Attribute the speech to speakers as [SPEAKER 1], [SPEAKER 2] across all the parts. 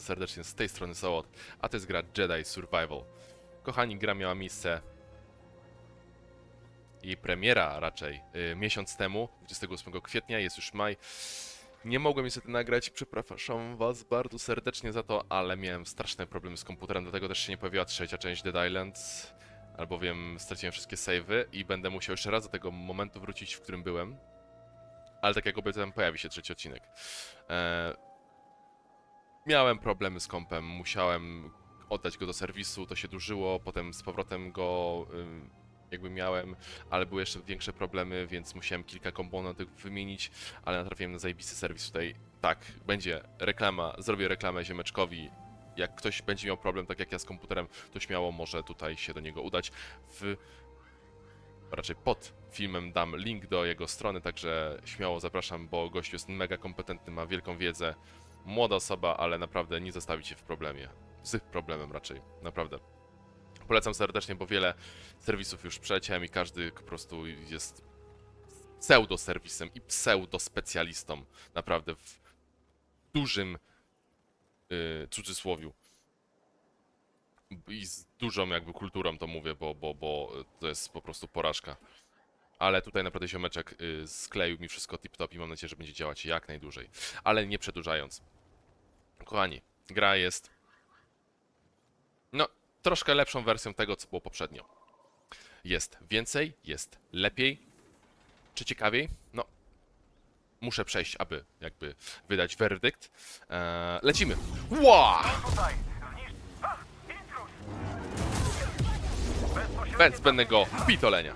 [SPEAKER 1] bardzo serdecznie z tej strony Sołot, a to jest gra Jedi Survival. Kochani, gra miała miejsce jej premiera raczej y, miesiąc temu, 28 kwietnia, jest już maj. Nie mogłem niestety nagrać, przepraszam was bardzo serdecznie za to, ale miałem straszne problemy z komputerem, dlatego też się nie pojawiła trzecia część Dead Island, albowiem straciłem wszystkie savey i będę musiał jeszcze raz do tego momentu wrócić, w którym byłem. Ale tak jak obiecałem, pojawi się trzeci odcinek. Eee, miałem problemy z kompem, musiałem oddać go do serwisu, to się dłużyło, potem z powrotem go ym, jakby miałem, ale były jeszcze większe problemy, więc musiałem kilka komponentów wymienić, ale natrafiłem na zajebisty serwis tutaj. Tak, będzie reklama, zrobię reklamę ziemeczkowi. Jak ktoś będzie miał problem, tak jak ja z komputerem, to śmiało może tutaj się do niego udać. W raczej pod filmem dam link do jego strony, także śmiało zapraszam, bo gościu jest mega kompetentny, ma wielką wiedzę, młoda osoba, ale naprawdę nie zostawi cię w problemie. Z problemem raczej, naprawdę. Polecam serdecznie, bo wiele serwisów już przeleciałem i każdy po prostu jest pseudo-serwisem i pseudo-specjalistą. Naprawdę w dużym yy, cudzysłowiu. I z dużą jakby kulturą to mówię, bo, bo, bo to jest po prostu porażka. Ale tutaj naprawdę ziomeczek y, skleił mi wszystko tip-top i mam nadzieję, że będzie działać jak najdłużej. Ale nie przedłużając. Kochani, gra jest no, troszkę lepszą wersją tego, co było poprzednio. Jest więcej, jest lepiej. Czy ciekawiej? No, muszę przejść, aby jakby wydać werdykt. Eee, lecimy. Ła!
[SPEAKER 2] Intruz!
[SPEAKER 1] Bez zbędnego pitolenia.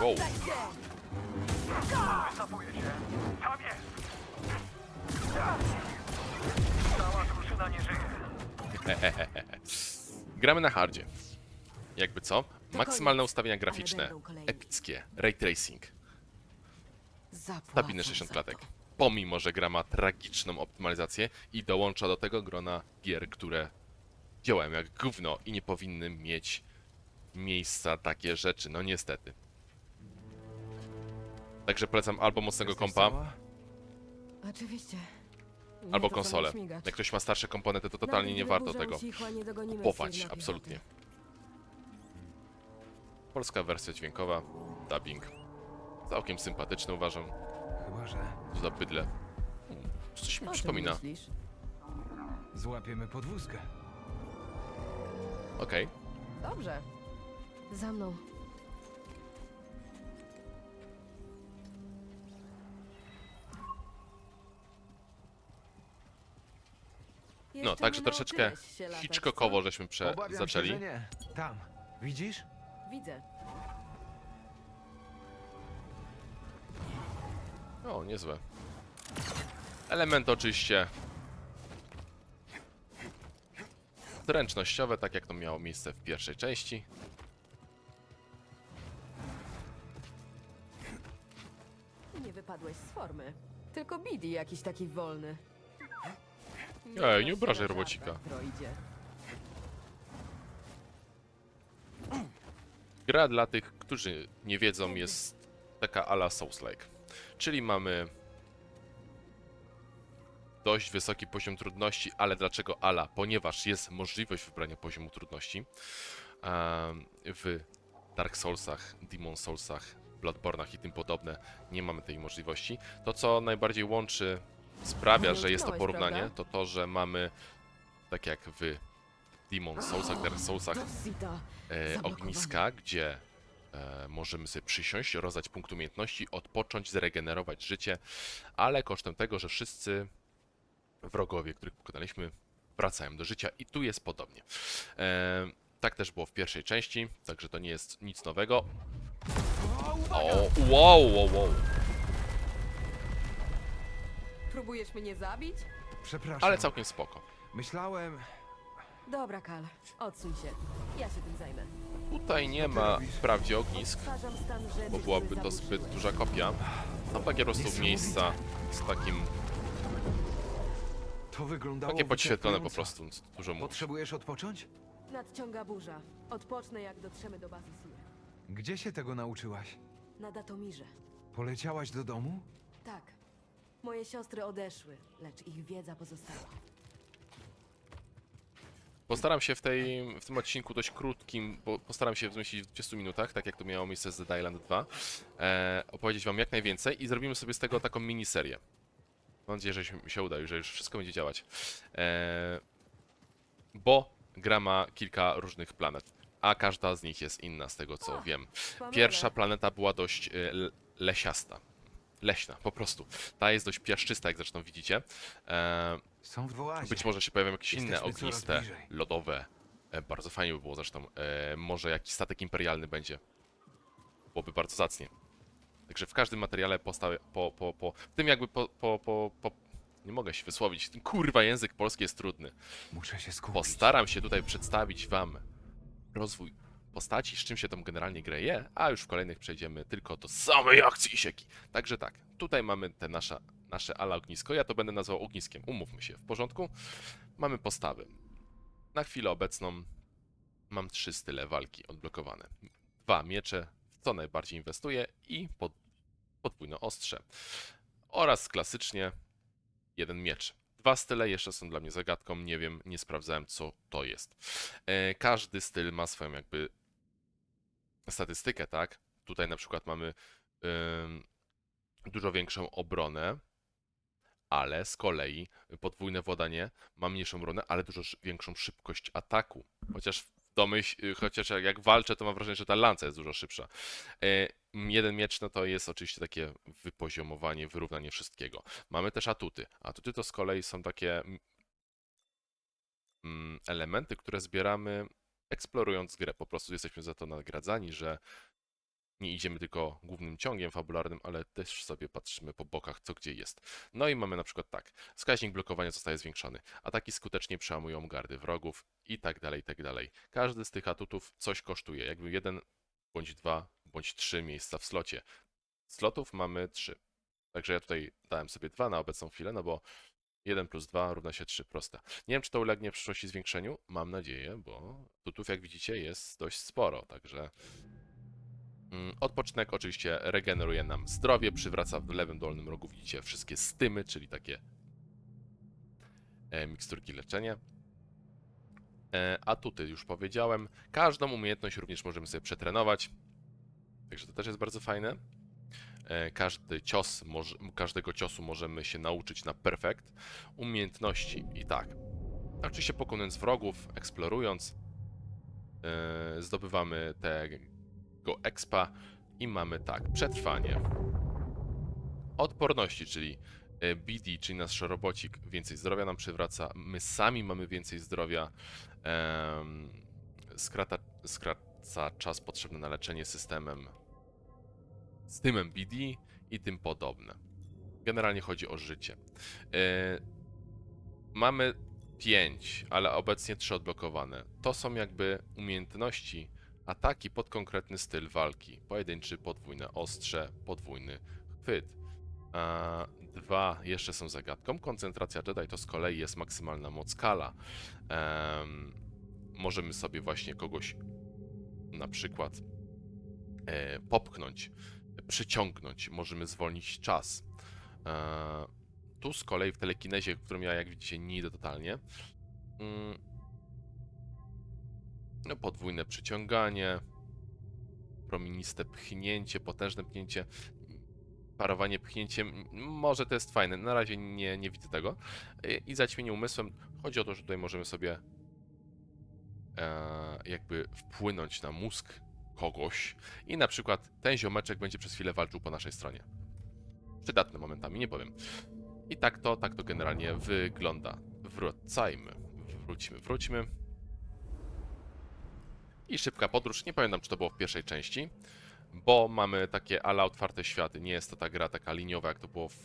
[SPEAKER 1] Wow.
[SPEAKER 3] Się!
[SPEAKER 2] Tam jest! Cała drużyna nie żyje.
[SPEAKER 1] Gramy na hardzie. Jakby co? Maksymalne ustawienia graficzne. Epickie. Ray tracing. Stabilne 60
[SPEAKER 3] za
[SPEAKER 1] klatek. Pomimo, że gra ma tragiczną optymalizację i dołącza do tego grona gier, które działają jak gówno i nie powinny mieć miejsca takie rzeczy. No niestety. Także polecam albo mocnego kompa?
[SPEAKER 3] Oczywiście. Nie
[SPEAKER 1] albo
[SPEAKER 3] to, co
[SPEAKER 1] konsolę.
[SPEAKER 3] śmigać.
[SPEAKER 1] Jak ktoś ma starsze komponenty, to totalnie
[SPEAKER 3] Nawet
[SPEAKER 1] nie
[SPEAKER 3] gdyby
[SPEAKER 1] warto
[SPEAKER 3] burza
[SPEAKER 1] tego
[SPEAKER 3] ucichła, nie dogonimy
[SPEAKER 1] kupować. Absolutnie. Polska wersja dźwiękowa, dubbing. Całkiem sympatyczny uważam.
[SPEAKER 4] Chyba, że
[SPEAKER 1] Co za bydle. Hmm, Coś mi
[SPEAKER 3] O czym
[SPEAKER 1] przypomina.
[SPEAKER 3] myślisz?
[SPEAKER 4] złapiemy podwózkę.
[SPEAKER 1] Okej.
[SPEAKER 3] Dobrze. Za mną.
[SPEAKER 1] No, także troszeczkę Hitchcockowo żeśmy prze
[SPEAKER 4] Obawiam
[SPEAKER 1] zaczęli.
[SPEAKER 4] się, że nie. Tam. Widzisz?
[SPEAKER 3] Widzę.
[SPEAKER 1] O, niezłe. Elementy oczywiście zręcznościowe, tak jak to miało miejsce w pierwszej części.
[SPEAKER 3] Nie wypadłeś z formy. Tylko Bidi jakiś taki wolny.
[SPEAKER 1] Ej, nie obrażaj robocika. Gra dla tych, którzy nie wiedzą, jest taka ala Souls-like. Czyli mamy dość wysoki poziom trudności, ale dlaczego ala? Ponieważ jest możliwość wybrania poziomu trudności. W Dark Soulsach, Demon Soulsach, Bloodborne'ach i tym podobne nie mamy tej możliwości. To, co najbardziej łączy, sprawia, że jest to porównanie, to to, że mamy, tak jak w Demon Soulsach, Dark Soulsach, e, ogniska, gdzie e, możemy sobie przysiąść, rozdać punkt umiejętności, odpocząć, zregenerować życie, ale kosztem tego, że wszyscy wrogowie, których pokonaliśmy, wracają do życia i tu jest podobnie. E, tak też było w pierwszej części, także to nie jest nic nowego. O, wow, wow, wow.
[SPEAKER 3] Próbujesz mnie zabić?
[SPEAKER 4] Przepraszam.
[SPEAKER 1] Ale całkiem spoko.
[SPEAKER 4] Myślałem...
[SPEAKER 3] Dobra, Kal. Odsuń się. Ja się tym zajmę.
[SPEAKER 1] Tutaj nie ma wprawdzie ognisk,
[SPEAKER 3] Odtwarzam stan rzeczy,
[SPEAKER 1] bo
[SPEAKER 3] który
[SPEAKER 1] byłaby to zbyt duża kopia. Są takie po prostu miejsca z takim,
[SPEAKER 4] To wyglądało
[SPEAKER 1] takie podświetlone po
[SPEAKER 4] wyczerpująco.
[SPEAKER 1] prostu, co dużo mówić.
[SPEAKER 4] Potrzebujesz odpocząć?
[SPEAKER 3] Nadciąga burza. Odpocznę, jak dotrzemy do bazy Seer.
[SPEAKER 4] Gdzie się tego nauczyłaś?
[SPEAKER 3] Na Datomirze.
[SPEAKER 4] Poleciałaś do domu?
[SPEAKER 3] Tak. Moje siostry odeszły, lecz ich wiedza pozostała.
[SPEAKER 1] Postaram się w, tej, w tym odcinku dość krótkim, bo postaram się zmieścić w 20 minutach, tak jak to miało miejsce z Dead Island 2, e, opowiedzieć wam jak najwięcej i zrobimy sobie z tego taką miniserię. Mam nadzieję, że się, się uda i że już wszystko będzie działać. E, bo gra ma kilka różnych planet, a każda z nich jest inna z tego co wiem. Pierwsza planeta była dość e, lesiasta. Leśna, po prostu. Ta jest dość piaszczysta, jak zresztą widzicie. E,
[SPEAKER 4] Są w oazie.
[SPEAKER 1] być może się pojawią jakieś inne
[SPEAKER 4] coraz
[SPEAKER 1] ogniste,
[SPEAKER 4] bliżej.
[SPEAKER 1] lodowe. E, bardzo fajnie by było zresztą. E, może jakiś statek imperialny będzie. Byłoby bardzo zacnie. Także w każdym materiale postawię, po, po, po, w tym jakby po, po, po, po, nie mogę się wysłowić, ten kurwa język polski jest trudny.
[SPEAKER 4] Muszę się skupić.
[SPEAKER 1] Postaram się tutaj przedstawić wam rozwój postaci, z czym się tą generalnie grę je, a już w kolejnych przejdziemy tylko do samej akcji i sieki. Także tak, tutaj mamy te nasze, nasze ala ognisko, ja to będę nazwał ogniskiem, umówmy się, w porządku? Mamy postawy. Na chwilę obecną mam trzy style walki odblokowane. Dwa miecze, w co najbardziej inwestuję i pod, podwójne ostrze. Oraz klasycznie jeden miecz. Dwa style jeszcze są dla mnie zagadką, nie wiem, nie sprawdzałem co to jest. E, każdy styl ma swoją jakby statystykę, tak? Tutaj na przykład mamy dużo większą obronę, ale z kolei podwójne władanie ma mniejszą obronę, ale dużo większą szybkość ataku. Chociaż domyśl, chociaż jak, walczę, to mam wrażenie, że ta lanca jest dużo szybsza. E, jeden miecz no to jest oczywiście takie wypoziomowanie, wyrównanie wszystkiego. Mamy też atuty. Atuty to z kolei są takie mm, elementy, które zbieramy eksplorując grę. Po prostu jesteśmy za to nagradzani, że nie idziemy tylko głównym ciągiem fabularnym, ale też sobie patrzymy po bokach, co gdzie jest. No i mamy na przykład tak, wskaźnik blokowania zostaje zwiększony, ataki skutecznie przełamują gardy wrogów i tak dalej, i tak dalej. Każdy z tych atutów coś kosztuje, jakby jeden bądź dwa, bądź trzy miejsca w slocie. Slotów mamy trzy. Także ja tutaj dałem sobie dwa na obecną chwilę, no bo 1 plus 2 równa się 3, proste. Nie wiem, czy to ulegnie w przyszłości zwiększeniu, mam nadzieję, bo tutów, jak widzicie, jest dość sporo, także mm, odpoczynek oczywiście regeneruje nam zdrowie, przywraca w lewym dolnym rogu, widzicie, wszystkie stymy, czyli takie e, miksturki leczenia. E, a tutaj już powiedziałem, każdą umiejętność również możemy sobie przetrenować, także to też jest bardzo fajne. E, Każdy cios, każdego ciosu możemy się nauczyć na perfekt. Umiejętności i tak. Oczywiście pokonując wrogów, eksplorując, e, zdobywamy tego expa i mamy tak, przetrwanie. Odporności, czyli e, BD, czyli nasz robocik, więcej zdrowia nam przywraca. My sami mamy więcej zdrowia. Em, skraca, skraca czas potrzebny na leczenie systemem z tymem BD i tym podobne. Generalnie chodzi o życie. E, mamy 5, ale obecnie 3 odblokowane. To są jakby umiejętności, ataki pod konkretny styl walki. Pojedynczy, podwójne ostrze, podwójny chwyt. A dwa jeszcze są zagadką. Koncentracja Jedi to z kolei jest maksymalna moc skala. Em, możemy sobie właśnie kogoś na przykład e, popchnąć, przyciągnąć, możemy zwolnić czas. E, tu z kolei w telekinezie, w którym ja jak widzicie nie idę totalnie, mm, no podwójne przyciąganie, promieniste pchnięcie, potężne pchnięcie, parowanie pchnięciem, może to jest fajne, na razie nie, nie widzę tego. E, I zaćmienie umysłem, chodzi o to, że tutaj możemy sobie e, jakby wpłynąć na mózg kogoś i na przykład ten ziomeczek będzie przez chwilę walczył po naszej stronie. Przydatne momentami, nie powiem. I tak to, tak to generalnie wygląda. Wracajmy. Wróćmy, wróćmy. I szybka podróż. Nie pamiętam, czy to było w pierwszej części, bo mamy takie ala otwarte światy. Nie jest to ta gra taka liniowa, jak to było w...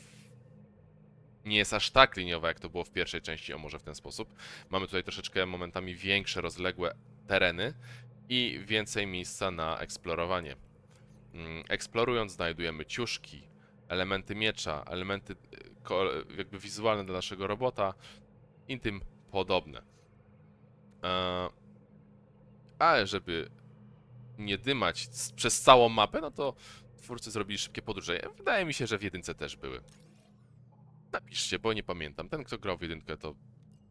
[SPEAKER 1] Nie jest aż tak liniowa, jak to było w pierwszej części, o może w ten sposób. Mamy tutaj troszeczkę momentami większe, rozległe tereny i więcej miejsca na eksplorowanie. Mm, Eksplorując znajdujemy ciuszki, elementy miecza, elementy y, jakby wizualne dla naszego robota i tym podobne. Ale żeby nie dymać przez całą mapę, no to twórcy zrobili szybkie podróże. Wydaje mi się, że w jedynce też były. Napiszcie, bo nie pamiętam. Ten, kto grał w jedynkę, to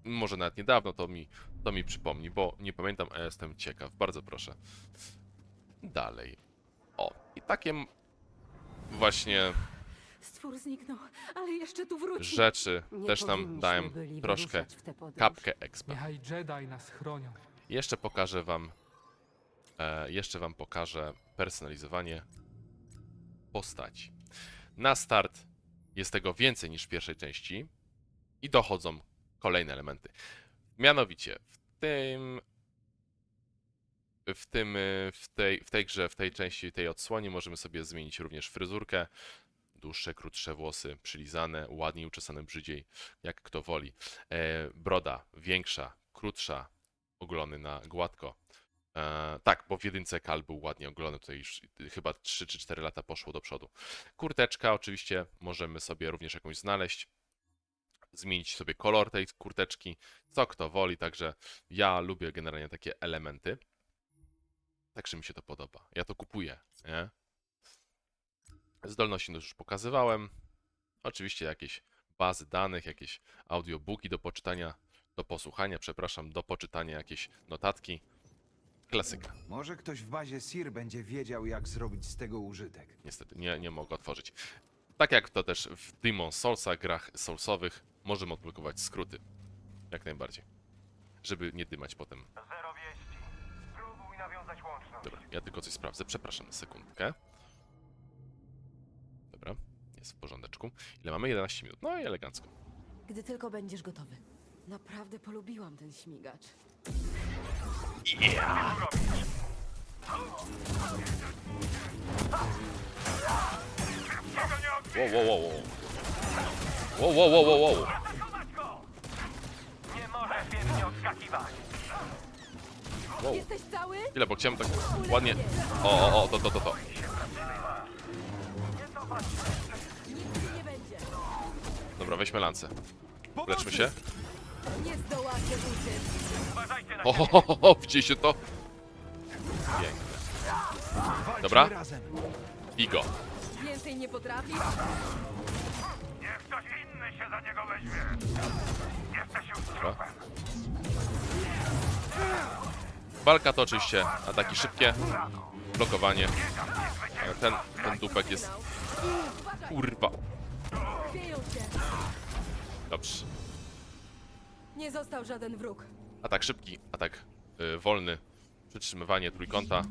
[SPEAKER 1] może nawet niedawno, to mi, to mi przypomni, bo nie pamiętam, a jestem ciekaw. Bardzo proszę. Dalej. O, i takie właśnie
[SPEAKER 3] Stwór zniknął, ale jeszcze tu wróci.
[SPEAKER 1] rzeczy
[SPEAKER 3] Nie
[SPEAKER 1] też nam
[SPEAKER 3] powinniśmy
[SPEAKER 1] dałem
[SPEAKER 3] byli
[SPEAKER 1] troszkę
[SPEAKER 3] wyruszać w tę podróż.
[SPEAKER 1] kapkę expa.
[SPEAKER 5] Niechaj Jedi nas chronią.
[SPEAKER 1] Jeszcze pokażę wam e, jeszcze wam pokażę personalizowanie postaci. Na start jest tego więcej niż w pierwszej części i dochodzą kolejne elementy. Mianowicie w tym w tym y, w tej, w tej grze, w tej części tej odsłonie możemy sobie zmienić również fryzurkę. Dłuższe, krótsze włosy, przylizane, ładniej uczesane brzydziej, jak kto woli. E, broda większa, krótsza, ogolony na gładko. E, tak, bo w jedynce Kal był ładnie ogolony, tutaj już chyba 3 czy 4 lata poszło do przodu. Kurteczka oczywiście możemy sobie również jakąś znaleźć. Zmienić sobie kolor tej kurteczki, co kto woli, także ja lubię generalnie takie elementy. Także mi się to podoba. Ja to kupuję, nie? Zdolności już pokazywałem. Oczywiście jakieś bazy danych, jakieś audiobooki do poczytania, do posłuchania, przepraszam, do poczytania jakieś notatki. Klasyka.
[SPEAKER 4] Może ktoś w bazie Sir będzie wiedział, jak zrobić z tego użytek.
[SPEAKER 1] Niestety, nie, nie mogę otworzyć. Tak jak to też w Demon Soulsa, grach Soulsowych, możemy odblokować skróty. Jak najbardziej. Żeby nie dymać potem.
[SPEAKER 2] Zero wieści. Spróbuj nawiązać łączność.
[SPEAKER 1] Dobra, ja tylko coś sprawdzę. Przepraszam na sekundkę. Dobra, jest w porządeczku. Ile mamy? 11 minut. No i elegancko.
[SPEAKER 3] Gdy tylko będziesz gotowy. Naprawdę polubiłam ten śmigacz.
[SPEAKER 2] Odbij?
[SPEAKER 1] Wow, wow, wow, wow. Wow, wow, wow, wow, wow.
[SPEAKER 2] Zatrzymać go! Nie możesz wiecznie odskakiwać.
[SPEAKER 1] wow.
[SPEAKER 3] Jesteś cały?
[SPEAKER 1] Ile, bo chciałem tak ładnie... O, o, o, to, to, to, to.
[SPEAKER 3] Nic ci nie będzie.
[SPEAKER 1] Dobra, weźmy lancę. Leczmy się.
[SPEAKER 3] Nie zdołacie uciec.
[SPEAKER 2] Uważajcie na
[SPEAKER 1] O,
[SPEAKER 2] siebie.
[SPEAKER 1] ho, ho, ho, widzieliście to? Piękne. Dobra.
[SPEAKER 4] razem.
[SPEAKER 1] Igo.
[SPEAKER 3] Więcej nie potrafisz?
[SPEAKER 2] Niech ktoś inny się za niego weźmie. Jesteś już trupem.
[SPEAKER 1] Walka to oczywiście ataki szybkie, blokowanie. Ale ten, ten dupek jest... Kurwa.
[SPEAKER 3] chwieją cię.
[SPEAKER 1] Dobrze.
[SPEAKER 3] Nie został żaden wróg.
[SPEAKER 1] Atak szybki, atak y, wolny, przytrzymywanie trójkąta.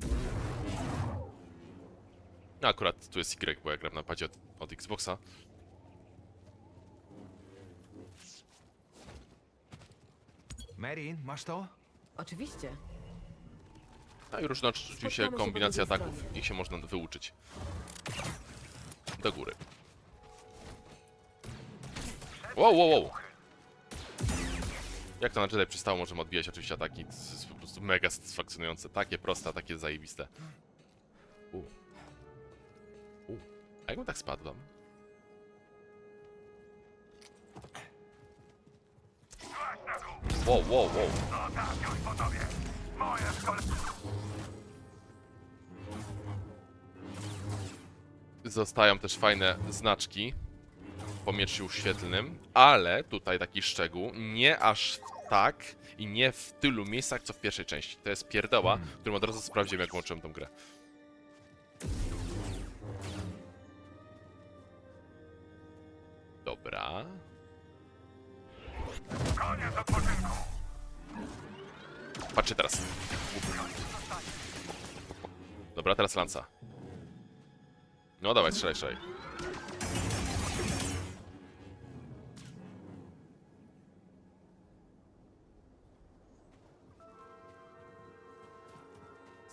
[SPEAKER 1] No akurat tu jest Y, bo ja gram na padzie od, od Xboxa.
[SPEAKER 4] Marin, masz to?
[SPEAKER 3] Oczywiście.
[SPEAKER 1] No i różna oczywiście
[SPEAKER 3] Spotkamy się po
[SPEAKER 1] kombinacja
[SPEAKER 3] drugiej
[SPEAKER 1] ataków,
[SPEAKER 3] stronie.
[SPEAKER 1] ich się można wyuczyć. Do góry. Wow, wow, wow. Jak to na Jedi przystało, możemy odbijać oczywiście ataki. To jest po prostu mega satysfakcjonujące. Takie proste, takie zajebiste. U. A jakbym tak spadł? Wow, wow, wow.
[SPEAKER 2] No tak, już po tobie. Moje szkole...
[SPEAKER 1] Zostają też fajne znaczki po mieczu świetlnym, ale tutaj taki szczegół, nie aż tak i nie w tylu miejscach, co w pierwszej części. To jest pierdoła, którą od razu sprawdziłem, jak włączyłem tą grę. Dobra. Patrzcie teraz. Dobra, teraz lanca. No dawaj, strzelaj, strzelaj.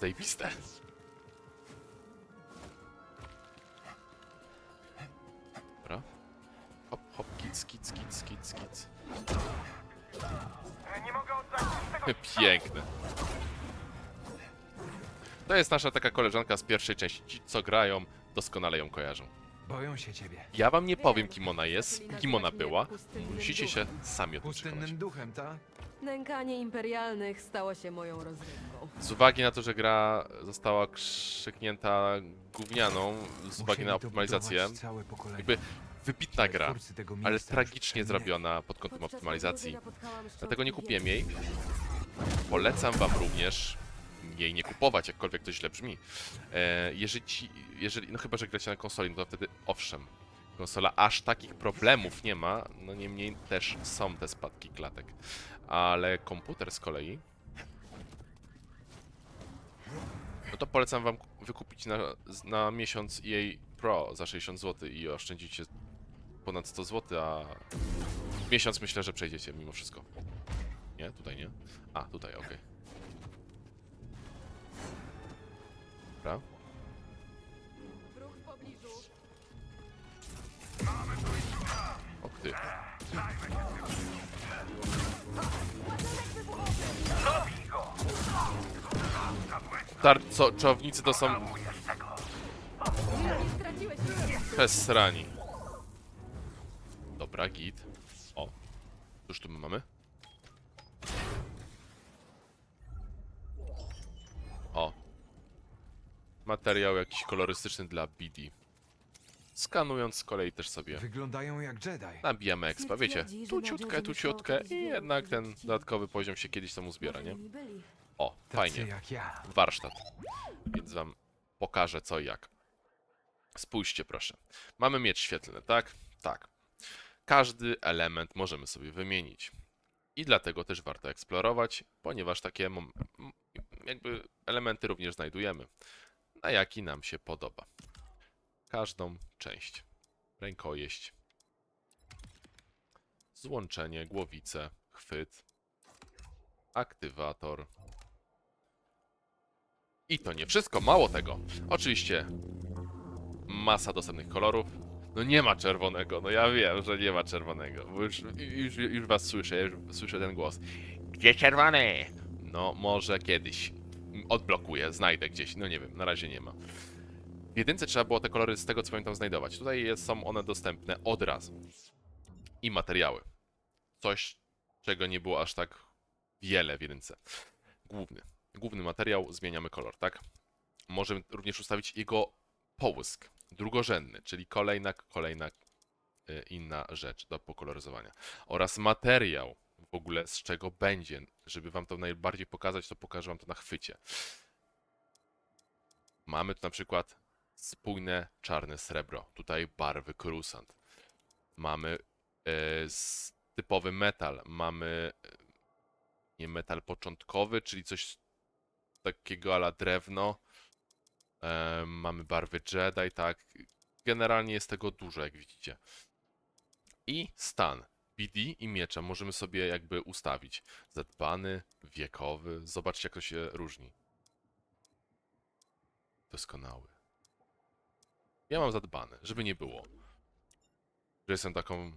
[SPEAKER 1] Zajebiste. To jest nasza taka koleżanka z pierwszej części. Ci, co grają, doskonale ją kojarzą.
[SPEAKER 4] Boją się ciebie.
[SPEAKER 1] Ja wam nie powiem,
[SPEAKER 3] Wiem,
[SPEAKER 1] kim ona jest, kim ona była. Musicie się sami o tym przekonać.
[SPEAKER 4] Pustynnym duchem, tak?
[SPEAKER 3] Nękanie imperialnych stało się moją rozrywką.
[SPEAKER 1] Z uwagi na to, że gra została krzyknięta gównianą, z uwagi na optymalizację, jakby wybitna gra, ale tragicznie zrobiona pod kątem optymalizacji. Dlatego nie kupiłem jej. Polecam wam również jej nie kupować, jakkolwiek to źle brzmi. E, jeżeli, ci, jeżeli, no chyba, że gracie na konsoli, no to wtedy owszem. Konsola aż takich problemów nie ma, no niemniej też są te spadki klatek. Ale komputer z kolei. No to polecam wam wykupić na, na miesiąc jej Pro za 60 zł i oszczędzicie ponad 100 zł, a miesiąc myślę, że przejdziecie mimo wszystko. Nie? Tutaj nie? A, tutaj, okej. Dobra.
[SPEAKER 3] Wróg w pobliżu.
[SPEAKER 1] O ty. Tarczownicy to są
[SPEAKER 3] Nie straciłeś nic.
[SPEAKER 1] Pesrani. Dobra, git. O. Cóż tu my mamy? O. Kolorystyczny dla BD. Skanując z kolei też sobie
[SPEAKER 4] Wyglądają jak Jedi.
[SPEAKER 1] nabijamy expa, wiecie, tu ciutkę, tu ciutkę i jednak ten dodatkowy poziom się kiedyś tam uzbiera, nie? O,
[SPEAKER 4] Tacy
[SPEAKER 1] fajnie.
[SPEAKER 4] jak ja.
[SPEAKER 1] warsztat. Więc wam pokażę co i jak. Spójrzcie proszę. Mamy miecz świetlny, tak? Tak. Każdy element możemy sobie wymienić. I dlatego też warto eksplorować, ponieważ takie mom- m- jakby elementy również znajdujemy, na jaki nam się podoba. Każdą część. Rękojeść. Złączenie, głowice, chwyt, aktywator, i to nie wszystko, mało tego. Oczywiście masa dostępnych kolorów. No nie ma czerwonego, no ja wiem, że nie ma czerwonego, bo już, już, już was słyszę, już słyszę ten głos. Gdzie czerwony? No może kiedyś. Odblokuję, znajdę gdzieś, no nie wiem, na razie nie ma. W jedynce trzeba było te kolory z tego co pamiętam znajdować. Tutaj są one dostępne od razu. I materiały. Coś, czego nie było aż tak wiele w jedynce. Główny główny materiał, zmieniamy kolor, tak? Możemy również ustawić jego połysk, drugorzędny, czyli kolejna, kolejna y, inna rzecz do pokoloryzowania. Oraz materiał w ogóle z czego będzie. Żeby wam to najbardziej pokazać, to pokażę wam to na chwycie. Mamy tu na przykład spójne czarne srebro. Tutaj barwy krusant. Mamy y, s- typowy metal. Mamy y, nie metal początkowy, czyli coś takiego ala drewno. E, mamy barwy Jedi, tak. Generalnie jest tego dużo, jak widzicie. I stan. BD i miecza możemy sobie jakby ustawić. Zadbany, wiekowy. Zobaczcie, jak to się różni. Doskonały. Ja mam zadbany, żeby nie było. Że jestem taką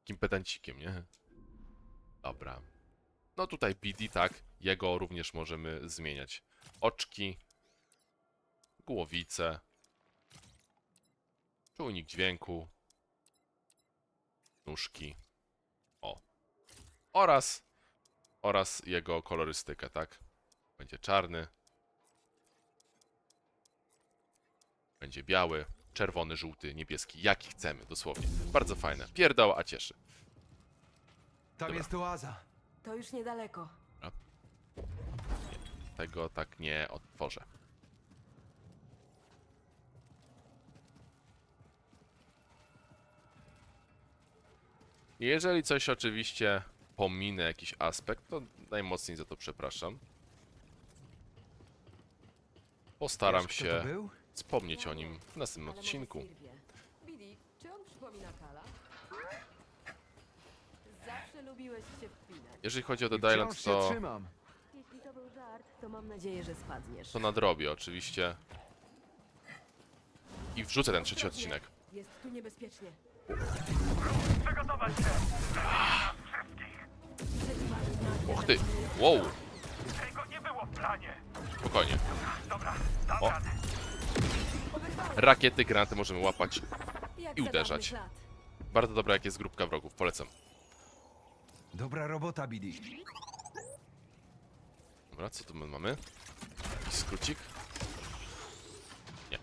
[SPEAKER 1] takim pedancikiem, nie? Dobra. No tutaj BD, tak. Jego również możemy zmieniać. Oczki, głowice, czujnik dźwięku, nóżki. Oraz, oraz jego kolorystykę, tak? Będzie czarny. Będzie biały, czerwony, żółty, niebieski, jaki chcemy, dosłownie. Bardzo fajne. Pierdał, a cieszy.
[SPEAKER 4] Tam
[SPEAKER 1] Dobra.
[SPEAKER 4] jest oaza.
[SPEAKER 3] To już niedaleko.
[SPEAKER 1] Tego tak nie otworzę. Jeżeli coś oczywiście pominę jakiś aspekt, to najmocniej za to przepraszam. Postaram
[SPEAKER 4] Wiesz, kto
[SPEAKER 1] się
[SPEAKER 4] był?
[SPEAKER 1] wspomnieć o nim w następnym
[SPEAKER 3] Ale
[SPEAKER 1] odcinku.
[SPEAKER 3] Bidi, czy on przypomina Kala? Zawsze lubiłeś się wpinać.
[SPEAKER 1] Jeżeli chodzi o The
[SPEAKER 4] I wciąż
[SPEAKER 1] Island,
[SPEAKER 4] się
[SPEAKER 1] to,
[SPEAKER 4] trzymam.
[SPEAKER 3] Jeśli to był żart, to mam nadzieję, że spadniesz.
[SPEAKER 1] to nadrobię oczywiście. I wrzucę ten trzeci odcinek.
[SPEAKER 3] Jest tu niebezpiecznie.
[SPEAKER 2] Przygotować się!
[SPEAKER 1] Och ty, wow,
[SPEAKER 2] Tego nie było w planie!
[SPEAKER 1] spokojnie.
[SPEAKER 2] Dobra, dam
[SPEAKER 1] O.
[SPEAKER 2] radę.
[SPEAKER 1] Rakiety, granaty możemy łapać
[SPEAKER 3] Jak
[SPEAKER 1] i
[SPEAKER 3] za
[SPEAKER 1] uderzać.
[SPEAKER 3] dawnych lat.
[SPEAKER 1] Bardzo dobra jak jest grupka wrogów, polecam.
[SPEAKER 4] Dobra robota, Bidi.
[SPEAKER 1] Dobra, co tu my mamy? Jakiś skrócik? Nie,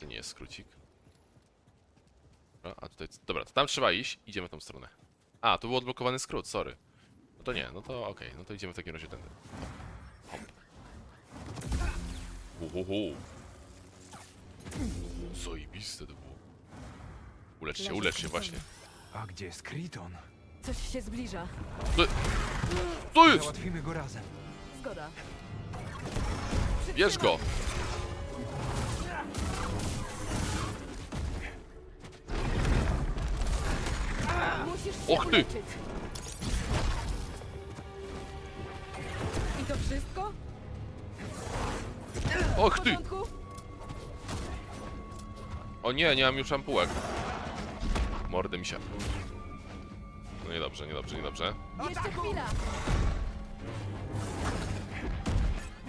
[SPEAKER 1] to nie jest skrócik. Dobra, a tutaj... Dobra, to tam trzeba iść, idziemy w tą stronę. A, tu był odblokowany skrót, sorry. No to nie, no to okej, no to idziemy w takim razie tędy. Hop. Uhuhu. Zajebiste to było. Ulecz się, ulecz się właśnie.
[SPEAKER 4] A gdzie jest Kriton?
[SPEAKER 3] Coś się zbliża.
[SPEAKER 1] To, to jest!
[SPEAKER 4] Załatwimy go razem.
[SPEAKER 3] Zgoda.
[SPEAKER 1] Bierz go!
[SPEAKER 3] Musisz się
[SPEAKER 1] Och ty!
[SPEAKER 3] uleczyć. Wszystko?
[SPEAKER 1] Och
[SPEAKER 3] W
[SPEAKER 1] ty!
[SPEAKER 3] porządku?
[SPEAKER 1] O nie, nie mam już ampułek. Mordę mi się. No niedobrze, niedobrze, niedobrze.
[SPEAKER 3] Jeszcze chwila!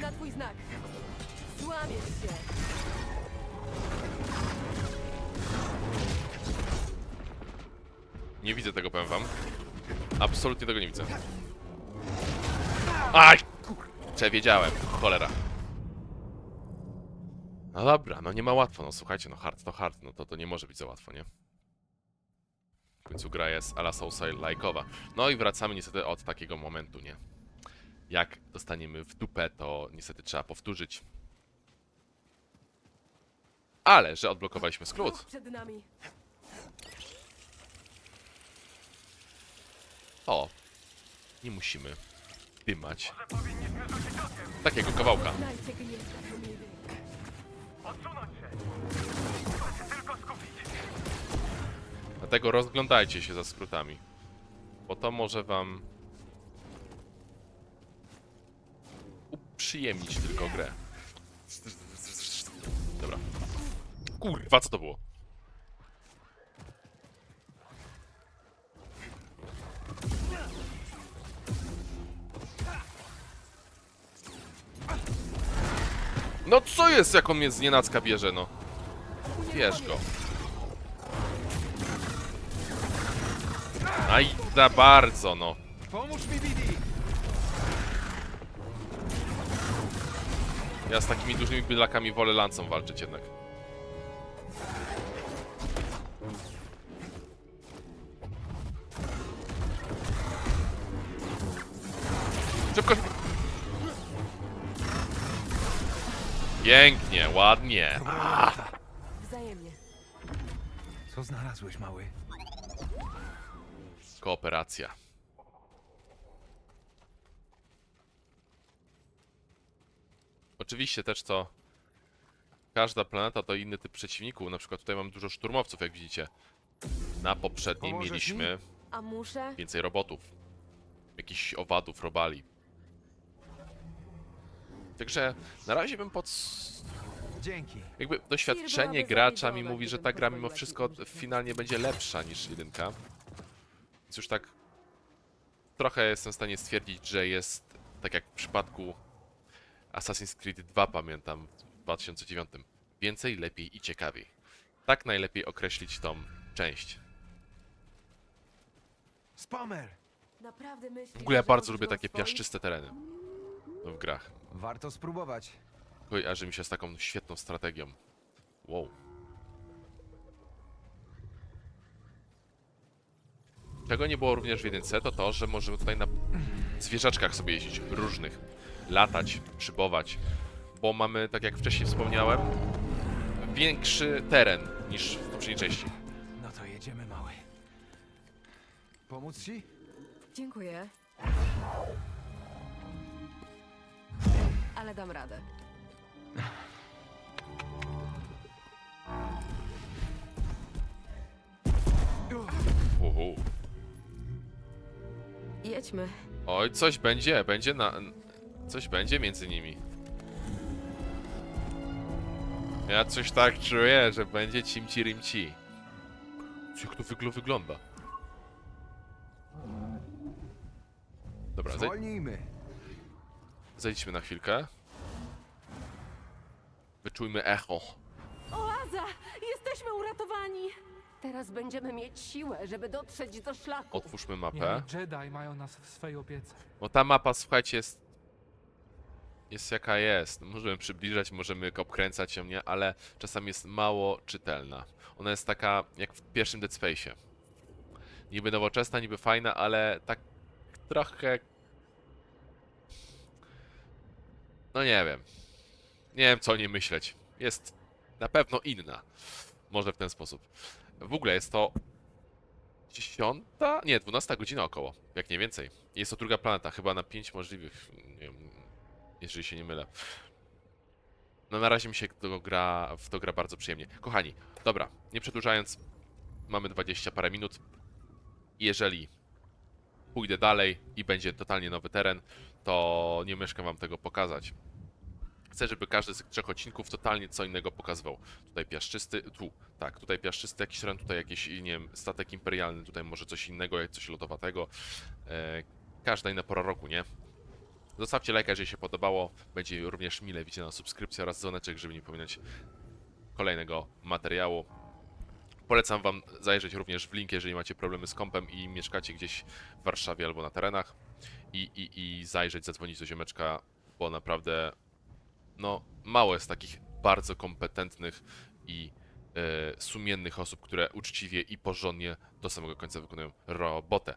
[SPEAKER 3] Na twój znak. Złamiesz się.
[SPEAKER 1] Nie widzę tego, powiem wam. Absolutnie tego nie widzę. Aj! Kurczę, wiedziałem. Cholera. No dobra, no nie ma łatwo, no słuchajcie, no hard to hard, no to to nie może być za łatwo, nie? W końcu gra jest ala Soulside lajkowa. No i wracamy niestety od takiego momentu, nie? Jak dostaniemy w dupę, to niestety trzeba powtórzyć. Ale, że odblokowaliśmy skrót,
[SPEAKER 3] Ruch przed nami.
[SPEAKER 1] to nie musimy dymać Takiego kawałka. Dlatego rozglądajcie się za skrótami. Bo to może wam uprzyjemnić tylko grę. Dobra. Kurwa, co to było? No co jest, jak on mnie z nienacka bierze, no? Bierz go. Aj, za bardzo, no.
[SPEAKER 4] Pomóż mi, Bidi!
[SPEAKER 1] Ja z takimi dużymi bylakami wolę lancą walczyć jednak. Pięknie, ładnie.
[SPEAKER 3] Wzajemnie.
[SPEAKER 4] Co znalazłeś, mały?
[SPEAKER 1] Kooperacja. Oczywiście też to każda planeta to inny typ przeciwników. Na przykład tutaj mam dużo szturmowców, jak widzicie. Na poprzedniej
[SPEAKER 4] Pomożesz
[SPEAKER 1] mieliśmy
[SPEAKER 3] A muszę?
[SPEAKER 1] więcej robotów. Jakichś owadów, robali. Także na razie bym pod...
[SPEAKER 4] Dzięki.
[SPEAKER 1] Jakby doświadczenie gracza mi mówi, że ta gra mimo wszystko finalnie będzie lepsza niż jedynka. Więc już tak trochę jestem w stanie stwierdzić, że jest tak jak w przypadku Assassin's Creed 2 pamiętam w 2009. Więcej, lepiej i ciekawiej. Tak najlepiej określić tą część.
[SPEAKER 4] Spamer!
[SPEAKER 3] Naprawdę myślisz,
[SPEAKER 1] W ogóle ja
[SPEAKER 3] że
[SPEAKER 1] bardzo lubię takie piaszczyste tereny w grach.
[SPEAKER 4] Warto spróbować.
[SPEAKER 1] Kojarzy mi się z taką świetną strategią. Wow. Czego nie było również w jedynce, to to, że możemy tutaj na zwierzaczkach sobie jeździć, różnych. Latać, szybować, bo mamy, tak jak wcześniej wspomniałem, większy teren niż w poprzedniej części.
[SPEAKER 4] No to jedziemy, mały. Pomóc ci?
[SPEAKER 3] Dziękuję. Ale dam radę.
[SPEAKER 1] Uhu.
[SPEAKER 3] Jedźmy.
[SPEAKER 1] Oj, coś będzie, będzie na... Coś będzie między nimi. Ja coś tak czuję, że będzie cimci rimci. Jak to wygl wygląda? Dobra, zej
[SPEAKER 4] Zwolnijmy.
[SPEAKER 1] Zejdźmy na chwilkę. Wyczujmy echo.
[SPEAKER 3] Oaza! Jesteśmy uratowani! Teraz będziemy mieć siłę, żeby dotrzeć do szlaku.
[SPEAKER 1] Otwórzmy
[SPEAKER 5] Niech
[SPEAKER 1] mapę.
[SPEAKER 5] Jedi mają nas w swej opiece.
[SPEAKER 1] Bo ta mapa, słuchajcie, jest. Jest jaka jest. Możemy przybliżać, możemy obkręcać ją, nie? Ale czasami jest mało czytelna. Ona jest taka jak w pierwszym Dead Space'ie. Niby nowoczesna, niby fajna, ale tak trochę. No nie wiem. Nie wiem, co o niej myśleć. Jest na pewno inna. Może w ten sposób. W ogóle jest to dziesiąta? Nie, dwunasta godzina około, jak nie więcej. Jest to druga planeta, chyba na pięć możliwych, nie wiem, jeżeli się nie mylę. No na razie mi się to gra, w to gra bardzo przyjemnie. Kochani, dobra, nie przedłużając, mamy 20 parę minut. Jeżeli pójdę dalej i będzie totalnie nowy teren, to nie mieszkam wam tego pokazać. Chcę, żeby każdy z tych trzech odcinków totalnie co innego pokazywał. Tutaj piaszczysty, tu, tak, tutaj piaszczysty jakiś ren, tutaj jakiś, nie wiem, statek imperialny, tutaj może coś innego, jak coś lodowatego. E, każda inna pora roku, nie? Zostawcie lajka, jeżeli się podobało. Będzie również mile widziana subskrypcja oraz dzwoneczek, żeby nie pominąć kolejnego materiału. Polecam wam zajrzeć również w link, jeżeli macie problemy z kompem i mieszkacie gdzieś w Warszawie albo na terenach. I, i, i zajrzeć, zadzwonić do ziomeczka, bo naprawdę no, mało jest takich bardzo kompetentnych i e, sumiennych osób, które uczciwie i porządnie do samego końca wykonują robotę.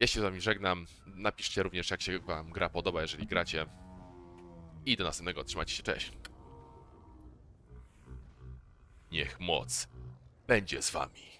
[SPEAKER 1] Ja się z wami żegnam. Napiszcie również, jak się wam gra podoba, jeżeli gracie. I do następnego. Trzymajcie się, cześć. Niech moc będzie z wami.